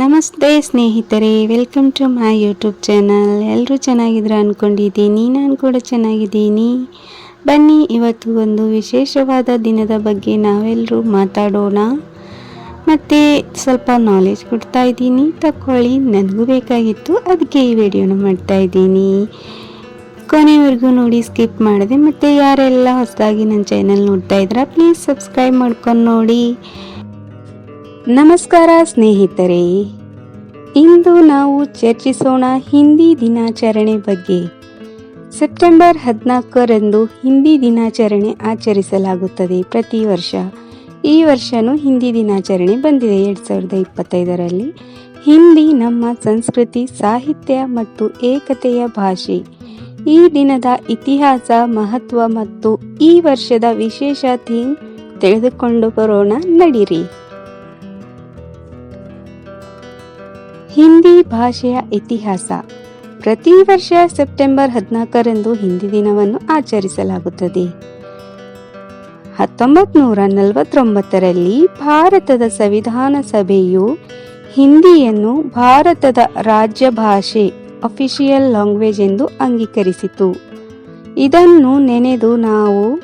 ನಮಸ್ತೆ ಸ್ನೇಹಿತರೆ welcome to my YouTube channel ಎಲ್ಲರೂ ಚೆನ್ನಾಗಿದ್ರೆ ಅಂದ್ಕೊಂಡಿದ್ದೀನಿ ನಾನು ಕೂಡ ಚೆನ್ನಾಗಿದ್ದೀನಿ. ಬನ್ನಿ, ಇವತ್ತು ಒಂದು ವಿಶೇಷವಾದ ದಿನದ ಬಗ್ಗೆ ನಾವೆಲ್ಲರೂ ಮಾತಾಡೋಣ. ಮತ್ತು ಸ್ವಲ್ಪ ನಾಲೆಜ್ ಕೊಡ್ತಾ ಇದ್ದೀನಿ ತಗೊಳ್ಳಿ ನನಗೂ ಬೇಕಾಗಿತ್ತು ಅದಕ್ಕೆ ಈ ವಿಡಿಯೋನ ಮಾಡ್ತಾ ಇದ್ದೀನಿ. ಕೊನೆವರೆಗೂ ನೋಡಿ ಸ್ಕಿಪ್ ಮಾಡಿದೆ, ಮತ್ತು ಯಾರೆಲ್ಲ ಹೊಸದಾಗಿ ನನ್ನ ಚಾನಲ್ ನೋಡ್ತಾ ಇದ್ದೀರಾ ಪ್ಲೀಸ್ ಸಬ್ಸ್ಕ್ರೈಬ್ ಮಾಡ್ಕೊಂಡು ನೋಡಿ. ನಮಸ್ಕಾರ ಸ್ನೇಹಿತರೆ. ಇಂದು ನಾವು ಚರ್ಚಿಸೋಣ ಹಿಂದಿ ದಿನಾಚರಣೆ ಬಗ್ಗೆ. ಸೆಪ್ಟೆಂಬರ್ ಹದಿನಾಲ್ಕರಂದು ಹಿಂದಿ ದಿನಾಚರಣೆ ಆಚರಿಸಲಾಗುತ್ತದೆ ಪ್ರತಿ ವರ್ಷ. ಈ ವರ್ಷನೂ ಹಿಂದಿ ದಿನಾಚರಣೆ ಬಂದಿದೆ ಎರಡು ಸಾವಿರದ ಇಪ್ಪತ್ತೈದರಲ್ಲಿ. ಹಿಂದಿ ನಮ್ಮ ಸಂಸ್ಕೃತಿ, ಸಾಹಿತ್ಯ ಮತ್ತು ಏಕತೆಯ ಭಾಷೆ. ಈ ದಿನದ ಇತಿಹಾಸ, ಮಹತ್ವ ಮತ್ತು ಈ ವರ್ಷದ ವಿಶೇಷ ಥೀಮ್ ತಿಳಿದುಕೊಂಡು ಬರೋಣ ನಡೀರಿ. ಹಿಂದಿ ಭಾಷೆಯ ಇತಿಹಾಸ. ಪ್ರತಿ ವರ್ಷ ಸೆಪ್ಟೆಂಬರ್ ಹದಿನಾಲ್ಕರಂದು ಹಿಂದಿ ದಿನವನ್ನು ಆಚರಿಸಲಾಗುತ್ತದೆ. ಹತ್ತೊಂಬತ್ತು ನೂರ ನಲವತ್ತೊಂಬತ್ತರಲ್ಲಿ ಭಾರತದ ಸಂವಿಧಾನ ಸಭೆಯು ಹಿಂದಿಯನ್ನು ಭಾರತದ ರಾಜ್ಯ ಭಾಷೆ ಅಫಿಷಿಯಲ್ ಲ್ಯಾಂಗ್ವೇಜ್ ಎಂದು ಅಂಗೀಕರಿಸಿತು. ಇದನ್ನು ನೆನೆದು ನಾವು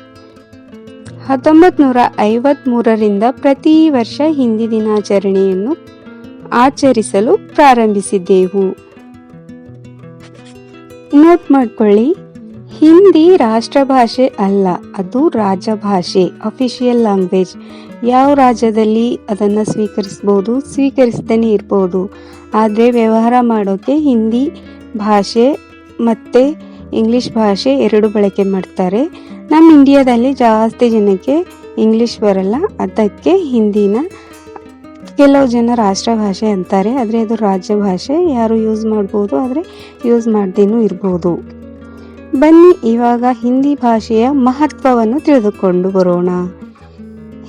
ಹತ್ತೊಂಬತ್ತು ನೂರ ಐವತ್ಮೂರರಿಂದ ಪ್ರತಿ ವರ್ಷ ಹಿಂದಿ ದಿನಾಚರಣೆಯನ್ನು ಆಚರಿಸಲು ಪ್ರಾರಂಭಿಸಿದ್ದೆವು. ನೋಟ್ ಮಾಡ್ಕೊಳ್ಳಿ. ಹಿಂದಿ ರಾಷ್ಟ್ರಭಾಷೆ ಅಲ್ಲ, ಅದು ರಾಜಭಾಷೆ ಅಫಿಷಿಯಲ್ ಲ್ಯಾಂಗ್ವೇಜ್ ಯಾವ ರಾಜ್ಯದಲ್ಲಿ ಅದನ್ನು ಸ್ವೀಕರಿಸ್ಬೋದು? ಸ್ವೀಕರಿಸ್ತಾನೆ ಇರ್ಬೋದು. ಆದರೆ ವ್ಯವಹಾರ ಮಾಡೋಕ್ಕೆ ಹಿಂದಿ ಭಾಷೆ ಮತ್ತು ಇಂಗ್ಲೀಷ್ ಭಾಷೆ ಎರಡು ಬಳಕೆ ಮಾಡ್ತಾರೆ. ನಮ್ಮ ಇಂಡಿಯಾದಲ್ಲಿ ಜಾಸ್ತಿ ಜನಕ್ಕೆ ಇಂಗ್ಲಿಷ್ ಬರಲ್ಲ, ಅದಕ್ಕೆ ಹಿಂದಿನ ಕೆಲವು ಜನ ರಾಷ್ಟ್ರ ಭಾಷೆ ಅಂತಾರೆ, ಆದರೆ ಅದು ರಾಜ್ಯ ಭಾಷೆ, ಯಾರು ಯೂಸ್ ಮಾಡ್ಬೋದು, ಆದರೆ ಯೂಸ್ ಮಾಡ್ದೇನೂ ಇರ್ಬೋದು. ಬನ್ನಿ, ಇವಾಗ ಹಿಂದಿ ಭಾಷೆಯ ಮಹತ್ವವನ್ನು ತಿಳಿದುಕೊಂಡು ಬರೋಣ.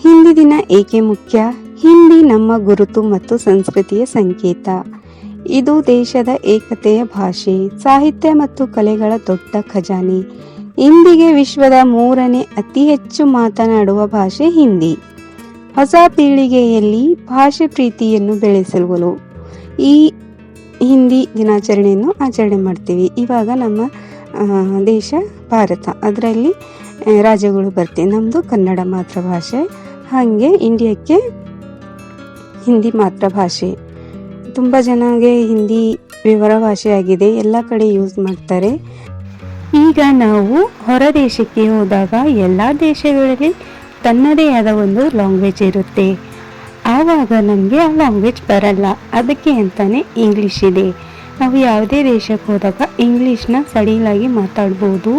ಹಿಂದಿ ದಿನ ಏಕೆ ಮುಖ್ಯ? ಹಿಂದಿ ನಮ್ಮ ಗುರುತು ಮತ್ತು ಸಂಸ್ಕೃತಿಯ ಸಂಕೇತ. ಇದು ದೇಶದ ಏಕತೆಯ ಭಾಷೆ, ಸಾಹಿತ್ಯ ಮತ್ತು ಕಲೆಗಳ ದೊಡ್ಡ ಖಜಾನೆ. ಇಂದಿಗೆ ವಿಶ್ವದ ಮೂರನೇ ಅತಿ ಹೆಚ್ಚು ಮಾತನಾಡುವ ಭಾಷೆ ಹಿಂದಿ. ಹೊಸ ಪೀಳಿಗೆಯಲ್ಲಿ ಭಾಷೆ ಪ್ರೀತಿಯನ್ನು ಬೆಳೆಸಲು ಈ ಹಿಂದಿ ದಿನಾಚರಣೆಯನ್ನು ಆಚರಣೆ ಮಾಡ್ತೀವಿ. ಇವಾಗ ನಮ್ಮ ದೇಶ ಭಾರತ. ಅದರಲ್ಲಿ ರಾಜ್ಯಗಳು ಬರ್ತೀವಿ ನಮ್ಮದು ಕನ್ನಡ ಮಾತೃಭಾಷೆ. ಹಾಗೆ ಇಂಡಿಯಕ್ಕೆ ಹಿಂದಿ ಮಾತೃಭಾಷೆ. ತುಂಬ ಜನಗೆ ಹಿಂದಿ ವಿವರ ಭಾಷೆಯಾಗಿದೆ ಎಲ್ಲ ಕಡೆ ಯೂಸ್ ಮಾಡ್ತಾರೆ. ಈಗ ನಾವು ಹೊರ ದೇಶಕ್ಕೆ ಹೋದಾಗ ಎಲ್ಲ ದೇಶಗಳಲ್ಲಿ ತನ್ನದೇ ಆದ ಒಂದು ಲ್ಯಾಂಗ್ವೇಜ್ ಇರುತ್ತೆ. ಆವಾಗ ನಮಗೆ ಆ ಲ್ಯಾಂಗ್ವೇಜ್ ಬರಲ್ಲ. ಅದಕ್ಕೆ ಅಂತಾನೆ ಇಂಗ್ಲೀಷ್ ಇದೆ. ನಾವು ಯಾವುದೇ ದೇಶಕ್ಕೆ ಹೋದಾಗ ಇಂಗ್ಲೀಷ್ನ ಸಡಿಲಾಗಿ ಮಾತಾಡ್ಬೋದು.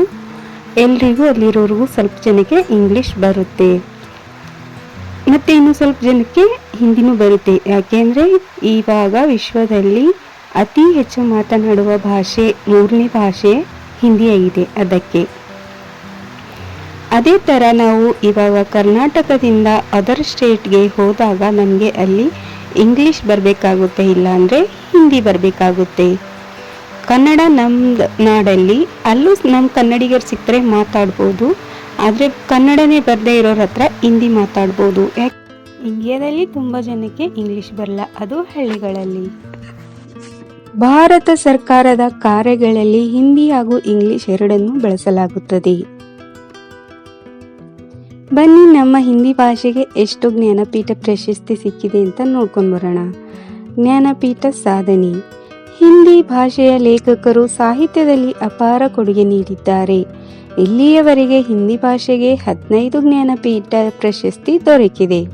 ಎಲ್ರಿಗೂ ಅಲ್ಲಿರೋರಿಗೂ ಸ್ವಲ್ಪ ಜನಕ್ಕೆ ಇಂಗ್ಲೀಷ್ ಬರುತ್ತೆ. ಮತ್ತು ಇನ್ನು ಸ್ವಲ್ಪ ಜನಕ್ಕೆ ಹಿಂದಿನೂ ಬರುತ್ತೆ. ಯಾಕೆಂದರೆ ಇವಾಗ ವಿಶ್ವದಲ್ಲಿ ಅತಿ ಹೆಚ್ಚು ಮಾತನಾಡುವ ಭಾಷೆ ಮೂರನೇ ಭಾಷೆ ಹಿಂದಿಯಾಗಿದೆ ಅದಕ್ಕೆ ಅದೇ ಥರ ನಾವು ಇವಾಗ ಕರ್ನಾಟಕದಿಂದ ಅದರ್ ಸ್ಟೇಟ್ಗೆ ಹೋದಾಗ ನಮಗೆ ಅಲ್ಲಿ ಇಂಗ್ಲೀಷ್ ಬರಬೇಕಾಗುತ್ತೆ, ಇಲ್ಲಾಂದರೆ ಹಿಂದಿ ಬರಬೇಕಾಗುತ್ತೆ. ಕನ್ನಡ ನಮ್ಮ ನಾಡಲ್ಲಿ ಅಲ್ಲೂ ನಮ್ಮ ಕನ್ನಡಿಗರು ಸಿಕ್ಕರೆ ಮಾತಾಡ್ಬೋದು, ಆದರೆ ಕನ್ನಡನೇ ಬರದೇ ಇರೋರ ಹತ್ರ ಹಿಂದಿ ಮಾತಾಡ್ಬೋದು. ಯಾಕೆ ಇಂಡಿಯಾದಲ್ಲಿ ತುಂಬ ಜನಕ್ಕೆ ಇಂಗ್ಲೀಷ್ ಬರಲ್ಲ, ಅದು ಹಳ್ಳಿಗಳಲ್ಲಿ. ಭಾರತ ಸರ್ಕಾರದ ಕಾರ್ಯಗಳಲ್ಲಿ ಹಿಂದಿ ಹಾಗೂ ಇಂಗ್ಲಿಷ್ ಎರಡನ್ನೂ ಬಳಸಲಾಗುತ್ತದೆ. ಬನ್ನಿ, ನಮ್ಮ ಹಿಂದಿ ಭಾಷೆಗೆ ಎಷ್ಟು ಜ್ಞಾನಪೀಠ ಪ್ರಶಸ್ತಿ ಸಿಕ್ಕಿದೆ ಅಂತ ನೋಡ್ಕೊಂಡು ಬರೋಣ. ಜ್ಞಾನಪೀಠ ಸಾಧನೆ. ಹಿಂದಿ ಭಾಷೆಯ ಲೇಖಕರು ಸಾಹಿತ್ಯದಲ್ಲಿ ಅಪಾರ ಕೊಡುಗೆ ನೀಡಿದ್ದಾರೆ. ಇಲ್ಲಿಯವರೆಗೆ ಹಿಂದಿ ಭಾಷೆಗೆ ಹದಿನೈದು ಜ್ಞಾನಪೀಠ ಪ್ರಶಸ್ತಿ ದೊರಕಿದೆ.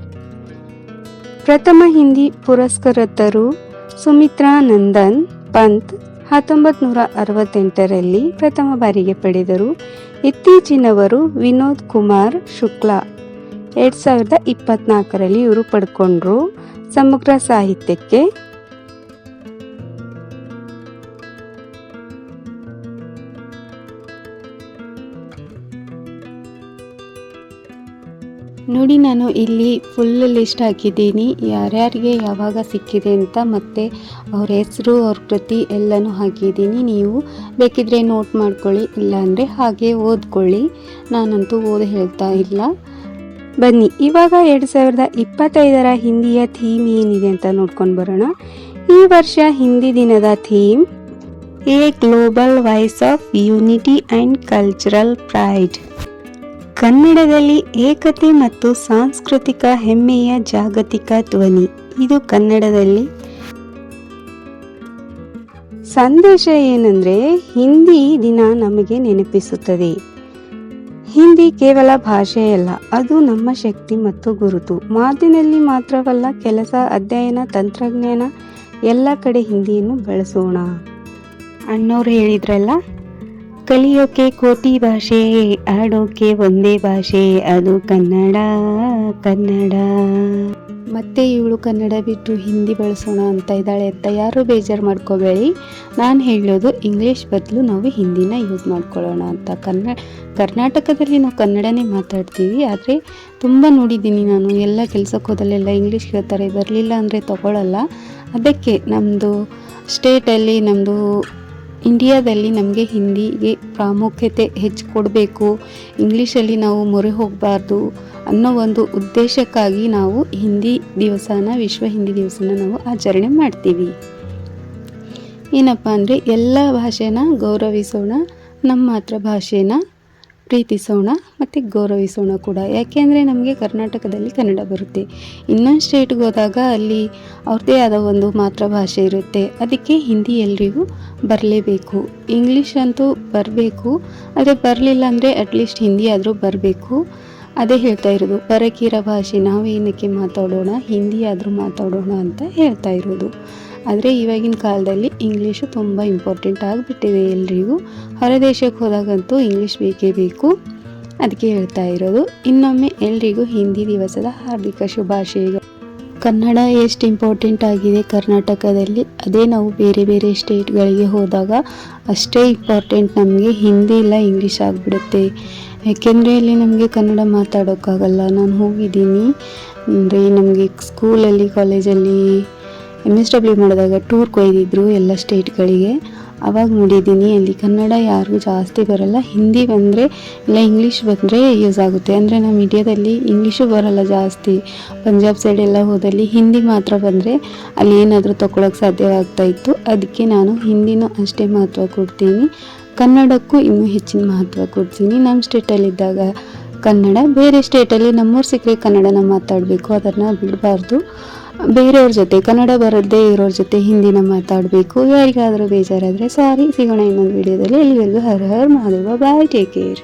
ಪ್ರಥಮ ಹಿಂದಿ ಪುರಸ್ಕೃತರು ಸುಮಿತ್ರಾ ನಂದನ್, ಪಂತ್ ಹತ್ತೊಂಬತ್ತು ನೂರ ಅರವತ್ತೆಂಟರಲ್ಲಿ ಪ್ರಥಮ ಬಾರಿಗೆ ಪಡೆದರು. ಇತ್ತೀಚಿನವರು ವಿನೋದ್ ಕುಮಾರ್ ಶುಕ್ಲಾ ಎರಡು ಸಾವಿರದ ಇಪ್ಪತ್ನಾಲ್ಕರಲ್ಲಿ ಇವರು ಪಡ್ಕೊಂಡ್ರು ಸಮಗ್ರ ಸಾಹಿತ್ಯಕ್ಕೆ. ನೋಡಿ, ನಾನು ಇಲ್ಲಿ ಫುಲ್ ಲಿಸ್ಟ್ ಹಾಕಿದ್ದೀನಿ. ಯಾರ್ಯಾರಿಗೆ ಯಾವಾಗ ಸಿಕ್ಕಿದೆ ಅಂತ ಮತ್ತು ಅವ್ರ ಹೆಸರು, ಅವ್ರ ಕೃತಿ ಎಲ್ಲನೂ ಹಾಕಿದ್ದೀನಿ. ನೀವು ಬೇಕಿದ್ರೆ ನೋಟ್ ಮಾಡ್ಕೊಳ್ಳಿ, ಇಲ್ಲಾಂದರೆ ಹಾಗೆ ಓದ್ಕೊಳ್ಳಿ. ನಾನಂತೂ ಓದಿ ಹೇಳ್ತಾ ಇಲ್ಲ. ಬನ್ನಿ, ಇವಾಗ ಎರಡು ಸಾವಿರದ ಇಪ್ಪತ್ತೈದರ ಹಿಂದಿಯ ಥೀಮ್ ಏನಿದೆ ಅಂತ ನೋಡ್ಕೊಂಡು ಬರೋಣ. ಈ ವರ್ಷ ಹಿಂದಿ ದಿನದ theme a global voice of unity and cultural pride ಕನ್ನಡದಲ್ಲಿ ಏಕತೆ ಮತ್ತು ಸಾಂಸ್ಕೃತಿಕ ಹೆಮ್ಮೆಯ ಜಾಗತಿಕ ಧ್ವನಿ. ಇದು ಕನ್ನಡದಲ್ಲಿ ಸಂದೇಶ ಏನಂದ್ರೆ ಹಿಂದಿ ದಿನ ನಮಗೆ ನೆನಪಿಸುತ್ತದೆ. ಹಿಂದಿ ಕೇವಲ ಭಾಷೆಯಲ್ಲ ಅದು ನಮ್ಮ ಶಕ್ತಿ ಮತ್ತು ಗುರುತು. ಮಾತಿನಲ್ಲಿ ಮಾತ್ರವಲ್ಲ, ಕೆಲಸ, ಅಧ್ಯಯನ, ತಂತ್ರಜ್ಞಾನ, ಎಲ್ಲ ಕಡೆ ಹಿಂದಿಯನ್ನು ಬಳಸೋಣ. ಅಣ್ಣವ್ರು ಹೇಳಿದ್ರಲ್ಲ ಕಲಿಯೋಕೆ ಕೋಟಿ ಭಾಷೆ, ಆಡೋಕೆ ಒಂದೇ ಭಾಷೆ, ಅದು ಕನ್ನಡ ಕನ್ನಡ. ಮತ್ತೆ ಇವಳು ಕನ್ನಡ ಬಿಟ್ಟು ಹಿಂದಿ ಬಳಸೋಣ ಅಂತ ಇದ್ದಾಳೆ ಅಂತ ಯಾರು ಬೇಜಾರು ಮಾಡ್ಕೋಬೇಡಿ. ನಾನು ಹೇಳೋದು ಇಂಗ್ಲೀಷ್ ಬದಲು ನಾವು ಹಿಂದಿನ ಯೂಸ್ ಮಾಡ್ಕೊಳ್ಳೋಣ ಅಂತ. ಕನ್ನಡ ಕರ್ನಾಟಕದಲ್ಲಿ ನಾವು ಕನ್ನಡನೇ ಮಾತಾಡ್ತೀವಿ, ಆದರೆ ತುಂಬ ನೋಡಿದ್ದೀನಿ ನಾನು. ಎಲ್ಲ ಕೆಲಸಕ್ಕೆ ಹೋದಲ್ಲೆಲ್ಲ ಇಂಗ್ಲೀಷ್ ಹೇಳ್ತಾರೆ ಬರಲಿಲ್ಲ ಅಂದರೆ ತಗೊಳ್ಳಲ್ಲ ಅದಕ್ಕೆ ನಮ್ಮದು ಸ್ಟೇಟಲ್ಲಿ ನಮ್ಮದು ಇಂಡಿಯಾದಲ್ಲಿ ನಮಗೆ ಹಿಂದಿಗೆ ಪ್ರಾಮುಖ್ಯತೆ ಹೆಚ್ಚು ಕೊಡಬೇಕು ಇಂಗ್ಲೀಷಲ್ಲಿ ನಾವು ಮೊರೆ ಹೋಗಬಾರ್ದು ಅನ್ನೋ ಒಂದು ಉದ್ದೇಶಕ್ಕಾಗಿ ನಾವು ಹಿಂದಿ ದಿವಸನ, ವಿಶ್ವ ಹಿಂದಿ ದಿವಸನ ನಾವು ಆಚರಣೆ ಮಾಡ್ತೀವಿ. ಏನಪ್ಪ ಅಂದರೆ ಎಲ್ಲ ಭಾಷೆನ ಗೌರವಿಸೋಣ, ನಮ್ಮ ಮಾತೃಭಾಷೆನ ಪ್ರೀತಿಸೋಣ ಮತ್ತು ಗೌರವಿಸೋಣ ಕೂಡ. ಯಾಕೆಂದರೆ ನಮಗೆ ಕರ್ನಾಟಕದಲ್ಲಿ ಕನ್ನಡ ಬರುತ್ತೆ. ಇನ್ನೊಂದು ಸ್ಟೇಟ್ಗೆ ಹೋದಾಗ ಅಲ್ಲಿ ಅವ್ರದ್ದೇ ಆದ ಒಂದು ಮಾತೃಭಾಷೆ ಇರುತ್ತೆ. ಅದಕ್ಕೆ ಹಿಂದಿ ಎಲ್ರಿಗೂ ಬರಲೇಬೇಕು. ಇಂಗ್ಲೀಷ್ ಅಂತೂ ಬರಬೇಕು. ಅದೇ ಬರಲಿಲ್ಲ ಅಂದರೆ ಅಟ್ಲೀಸ್ಟ್ ಹಿಂದಿ ಆದರೂ ಬರಬೇಕು. ಅದೇ ಹೇಳ್ತಾ ಇರೋದು. ಪರಕೀರ ಭಾಷೆ, ನಾವೇನಕ್ಕೆ ಮಾತಾಡೋಣ? ಹಿಂದಿ ಆದರೂ ಮಾತಾಡೋಣ ಅಂತ ಹೇಳ್ತಾ ಇರೋದು. ಆದರೆ ಇವಾಗಿನ ಕಾಲದಲ್ಲಿ ಇಂಗ್ಲೀಷು ತುಂಬ ಇಂಪಾರ್ಟೆಂಟ್ ಆಗಿಬಿಟ್ಟಿದೆ ಎಲ್ರಿಗೂ. ಹೊರದೇಶಕ್ಕೆ ಹೋದಾಗಂತೂ ಇಂಗ್ಲೀಷ್ ಬೇಕೇ ಬೇಕು. ಅದಕ್ಕೆ ಹೇಳ್ತಾ ಇರೋದು, ಇನ್ನೊಮ್ಮೆ ಎಲ್ರಿಗೂ ಹಿಂದಿ ದಿವಸದ ಹಾರ್ದಿಕ ಶುಭಾಶಯಗಳು. ಕನ್ನಡ ಎಷ್ಟು ಇಂಪಾರ್ಟೆಂಟ್ ಆಗಿದೆ ಕರ್ನಾಟಕದಲ್ಲಿ, ಅದೇ ನಾವು ಬೇರೆ ಬೇರೆ ಸ್ಟೇಟ್ಗಳಿಗೆ ಹೋದಾಗ ಅಷ್ಟೇ ಇಂಪಾರ್ಟೆಂಟ್ ನಮಗೆ ಹಿಂದಿ ಇಲ್ಲ ಇಂಗ್ಲೀಷ್ ಆಗಿಬಿಡುತ್ತೆ. ಯಾಕೆಂದರೆ ಅಲ್ಲಿ ನಮಗೆ ಕನ್ನಡ ಮಾತಾಡೋಕ್ಕಾಗಲ್ಲ. ನಾನು ಹೋಗಿದ್ದೀನಿ, ಅಂದರೆ ನಮಗೆ ಸ್ಕೂಲಲ್ಲಿ ಕಾಲೇಜಲ್ಲಿ ಎಂ ಎಸ್ ಡಬ್ಲ್ಯೂ ಮಾಡಿದಾಗ ಟೂರ್ ಕೊಯ್ದಿದ್ರು ಎಲ್ಲ ಸ್ಟೇಟ್ಗಳಿಗೆ ಅವಾಗ ನೋಡಿದ್ದೀನಿ ಅಲ್ಲಿ ಕನ್ನಡ ಯಾರಿಗೂ ಜಾಸ್ತಿ ಬರಲ್ಲ, ಹಿಂದಿ ಬಂದರೆ ಇಲ್ಲ ಇಂಗ್ಲೀಷ್ ಬಂದರೆ ಯೂಸ್ ಆಗುತ್ತೆ. ಅಂದರೆ ನಮ್ಮ ಇಂಡಿಯಾದಲ್ಲಿ ಇಂಗ್ಲೀಷು ಬರಲ್ಲ ಜಾಸ್ತಿ. ಪಂಜಾಬ್ ಸೈಡ್ ಎಲ್ಲ ಹೋದಲ್ಲಿ ಹಿಂದಿ ಮಾತ್ರ ಬಂದರೆ ಅಲ್ಲಿ ಏನಾದರೂ ತೊಗೊಳಕ್ಕೆ ಸಾಧ್ಯವಾಗ್ತಾ ಇತ್ತು. ಅದಕ್ಕೆ ನಾನು ಹಿಂದಿನೂ ಅಷ್ಟೇ ಮಹತ್ವ ಕೊಡ್ತೀನಿ. ಕನ್ನಡಕ್ಕೂ ಇನ್ನೂ ಹೆಚ್ಚಿನ ಮಹತ್ವ ಕೊಡ್ತೀನಿ. ನಮ್ಮ ಸ್ಟೇಟಲ್ಲಿದ್ದಾಗ ಕನ್ನಡ, ಬೇರೆ ಸ್ಟೇಟಲ್ಲಿ ನಮ್ಮೂರು ಸಿಕ್ಕರೆ ಕನ್ನಡನ ಮಾತಾಡಬೇಕು. ಅದನ್ನು ಬಿಡಬಾರ್ದು. ಬೇರೆಯವ್ರ ಜೊತೆ, ಕನ್ನಡ ಬರದೇ ಇರೋರ ಜೊತೆ ಹಿಂದಿನ ಮಾತಾಡಬೇಕು. ಯಾರಿಗಾದರೂ ಬೇಜಾರಾದರೆ ಸಾರಿ, ಸಿಗೋಣ ಇನ್ನೊಂದು ವಿಡಿಯೋದಲ್ಲಿ ಎಲ್ಲಿವರೆಗೂ Har Har Mahadev bye take care